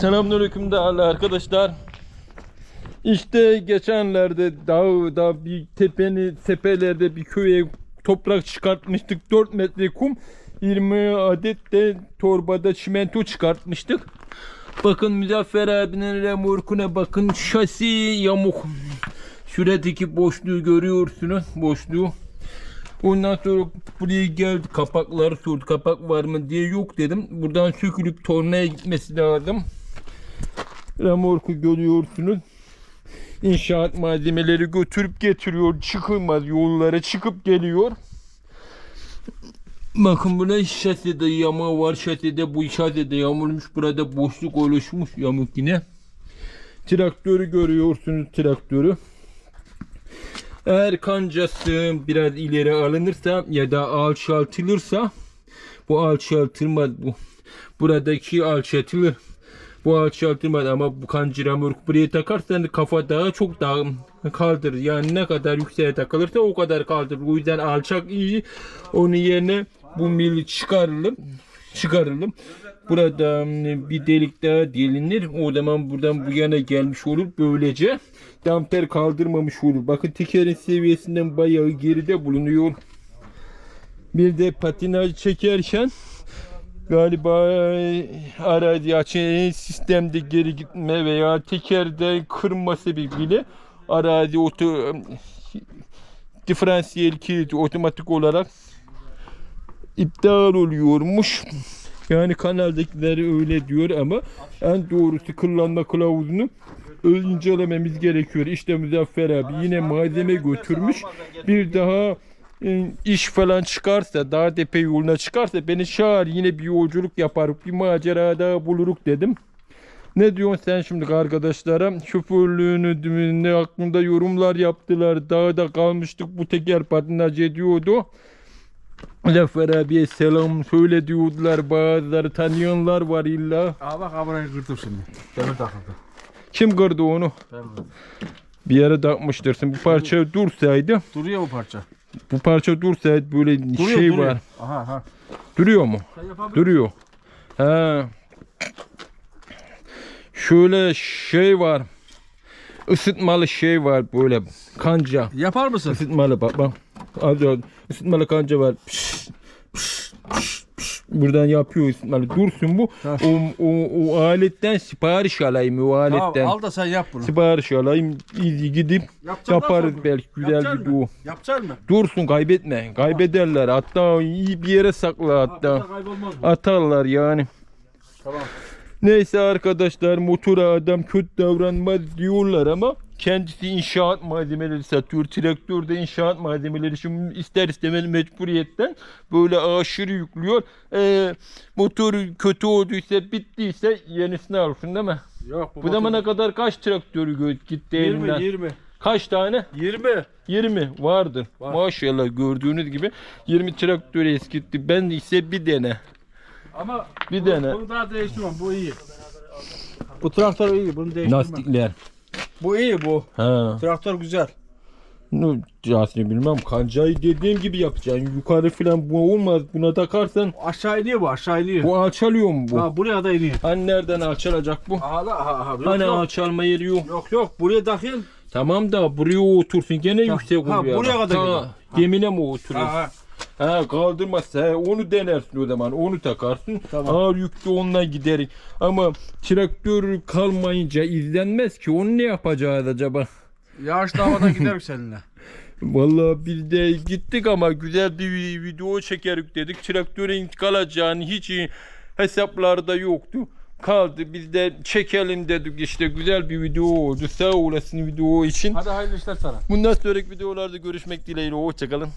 Selamünaleyküm değerli arkadaşlar. İşte geçenlerde dağda bir tepeni tepelerde bir köye toprak çıkartmıştık. 4 metre kum 20 adet de torbada çimento çıkartmıştık. Bakın Müzaffer abinin remorkuna bakın şasi yamuk. Şuradaki boşluğu görüyorsunuz. Boşluğu. Ondan sonra buraya geldi kapakları sordu kapak var mı diye yok dedim. Buradan sökülüp tornaya gitmesi lazım. Remorku görüyorsunuz. İnşaat malzemeleri götürüp getiriyor. Çıkılmaz yollara çıkıp geliyor. Bakın burada şasede yamağı var. Şasede bu şasede yamulmuş. Burada boşluk oluşmuş yamuk yine. Traktörü görüyorsunuz traktörü. Eğer kancası biraz ileri alınırsa ya da alçaltılırsa bu alçaltılmaz bu. Buradaki alçaltılır. Bu alçaltılmaz ama bu kancı remork buraya takarsan kafa daha çok daha kaldırır. Yani ne kadar yükseğe takılırsa o kadar kaldırır. O yüzden alçak iyi. Onun yerine bu mil çıkarılır. Çıkarılır. Burada bir delik daha delinir. O zaman buradan bu yana gelmiş olur. Böylece damper kaldırmamış olur. Bakın tekerin seviyesinden bayağı geride bulunuyor. Bir de patinaj çekerken galiba e, arazi açı sistemde geri gitme veya tekerde kırma sebebiyle arazi oto diferansiyel kilit otomatik olarak iptal oluyormuş. Yani kanaldakiler öyle diyor ama en doğrusu kullanma kılavuzunu incelememiz gerekiyor. İşte Muzaffer abi yine malzeme götürmüş. Bir daha e, iş falan çıkarsa, daha tepe yoluna çıkarsa beni çağır yine bir yolculuk yaparız. Bir macera daha buluruk dedim. Ne diyorsun sen şimdi arkadaşlara? Şoförlüğünü ne hakkında yorumlar yaptılar. Dağda kalmıştık bu teker patinaj ediyordu. Zafer abiye selam söyle diyordular. Bazıları tanıyanlar var illa. Aa bak abrayı kırdım şimdi. Demir takıldı. Kim kırdı onu? Ben kırdım. Bir yere takmıştırsın. Bu parça dursaydı, Duruyor bu parça. Bu parça dursaydı böyle Duruyor, şey duruyor. var. Aha aha. Duruyor mu? Duruyor. Ha. Şöyle şey var. Isıtmalı şey var böyle kanca. Yapar mısın? Isıtmalı bak bak. Önce ısıtmalı kanca var. Pişt, pişt, pişt. Buradan yapıyor ısıtmalı. Dursun bu. O, o, o aletten sipariş alayım o aletten. Tamam al da sen yap bunu. Sipariş alayım. Gidip Yapacaksın yaparız belki güzel Yapacaksın bir mı? bu. Yapacaksın mı? Dursun kaybetme. Kaybederler. Hatta iyi bir yere sakla Ha, hatta. kaybolmaz bu. Atarlar yani. Tamam. Neyse arkadaşlar motora adam kötü davranmaz diyorlar ama kendisi inşaat malzemeleri satıyor. Traktörde inşaat malzemeleri şimdi ister istemez mecburiyetten böyle aşırı yüklüyor. Ee, motor kötü olduysa bittiyse yenisini alsın değil mi? Yok bu Bu zamana kadar kaç traktörü gitti 20 elinden? 20. Kaç tane? 20. 20 vardır. Var. Maşallah gördüğünüz gibi 20 traktör eskitti. Ben ise bir tane. Ama Bir bu, tane. bunu daha değiştirmem. Bu iyi. Bu traktör iyi. Bunu değiştirmem. Lastikler. Bu iyi bu. Ha. Traktör güzel. No, Casını bilmem. Kancayı dediğim gibi yapacaksın. Yukarı falan bu olmaz. Buna takarsan Aşağı iniyor bu. Aşağı iniyor. bu alçalıyor mu bu? Ha buraya da iniyor. Hani nereden alçalacak bu? Aha da aha aha. Yok, Hani yok. alçalma yeri yok. yok yok. Buraya takayım. Tamam da buraya otursun. Gene Ha, yüksek ha, oluyor. buraya ama. kadar Ha, gidiyor. Gemine mi oturuyor? Ha Ha, ha. kaldırmazsa he, onu denersin o zaman. Onu takarsın. Tamam. Ağır yüklü onunla giderik. Ama traktör kalmayınca izlenmez ki. Onu ne yapacağız acaba? Yağışlı havada giderim seninle. Vallahi biz de gittik ama güzel bir video çekerik dedik. Traktörün kalacağını hiç hesaplarda yoktu. Kaldı biz de çekelim dedik işte güzel bir video oldu. Sağ olasın video için. Hadi hayırlı işler sana. Bundan sonraki videolarda görüşmek dileğiyle. Hoşçakalın.